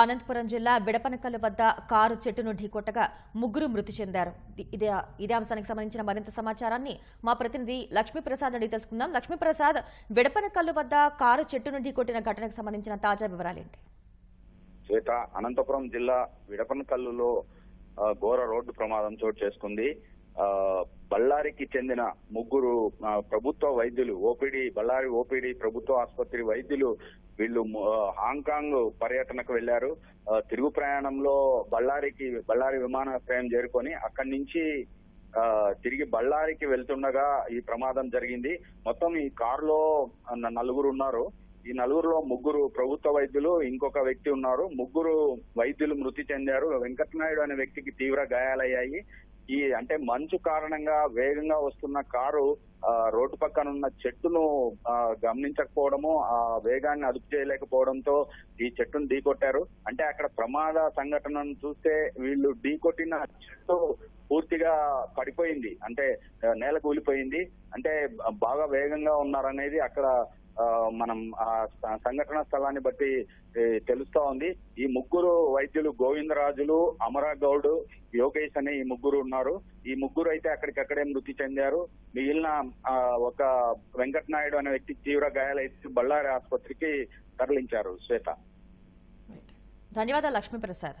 అనంతపురం జిల్లా బిడపనకల్లు వద్ద కారు చెట్టును ఢీకొట్టగా ముగ్గురు మృతి చెందారు. ఇదే ఇదే అంశానికి సంబంధించిన మరింత సమాచారాన్ని మా ప్రతినిధి లక్ష్మీప్రసాద్ అడిగి తెలుసుకుందాం లక్ష్మీప్రసాద్ బిడపనకల్లు వద్ద కారు చెట్టును ఢీకొట్టిన ఘటనకు సంబంధించిన తాజా వివరాలేంటి? శ్వేత అనంతపురం జిల్లా విడపనకల్లులో ఘోర రోడ్డు ప్రమాదం చోటు చేసుకుంది. బళ్ళారికి చెందిన ముగ్గురు ప్రభుత్వ వైద్యులు ఓపీడీ బళ్ళారి ఓపీడీ ప్రభుత్వ ఆసుపత్రి వైద్యులు వీళ్ళు హాంకాంగ్ పర్యటనకు వెళ్ళారు తిరుగు ప్రయాణంలో బళ్ళారికి బళ్ళారి విమానాశ్రయం చేరుకొని అక్కడి నుంచి తిరిగి బళ్ళారికి వెళ్తుండగా ఈ ప్రమాదం జరిగింది. మొత్తం ఈ కారులో నలుగురు ఉన్నారు. ఈ నలుగురులో ముగ్గురు ప్రభుత్వ వైద్యులు ఇంకొక వ్యక్తి ఉన్నారు. ముగ్గురు వైద్యులు మృతి చెందారు. వెంకటనాయుడు అనే వ్యక్తికి తీవ్ర గాయాలయ్యాయి. ఈ అంటే మంచు కారణంగా వేగంగా వస్తున్న కారు రోడ్డు పక్కన ఉన్న చెట్టును గమనించకపోవడము ఆ వేగాన్ని అదుపు చేయలేకపోవడంతో ఈ చెట్టును ఢీకొట్టారు. అంటే అక్కడ ప్రమాద సంఘటనను చూస్తే వీళ్ళు ఢీకొట్టిన చెట్టు పూర్తిగా పడిపోయింది. అంటే నేల కూలిపోయింది అంటే బాగా వేగంగా ఉన్నారనేది అక్కడ మనం ఆ సంఘటన స్థలాన్ని బట్టి తెలుస్తా ఉంది. ఈ ముగ్గురు వైద్యులు గోవిందరాజులు అమరగౌడ్ యోగేష్ అనే ఈ ముగ్గురు ఉన్నారు. ఈ ముగ్గురు అయితే అక్కడికక్కడే మృతి చెందారు. మిగిలిన ఒక వెంకటనాయుడు అనే వ్యక్తికి తీవ్ర గాయాలైతే బళ్ళారి ఆసుపత్రికి తరలించారు శ్వేత. ధన్యవాదాలు లక్ష్మీప్రసాద్.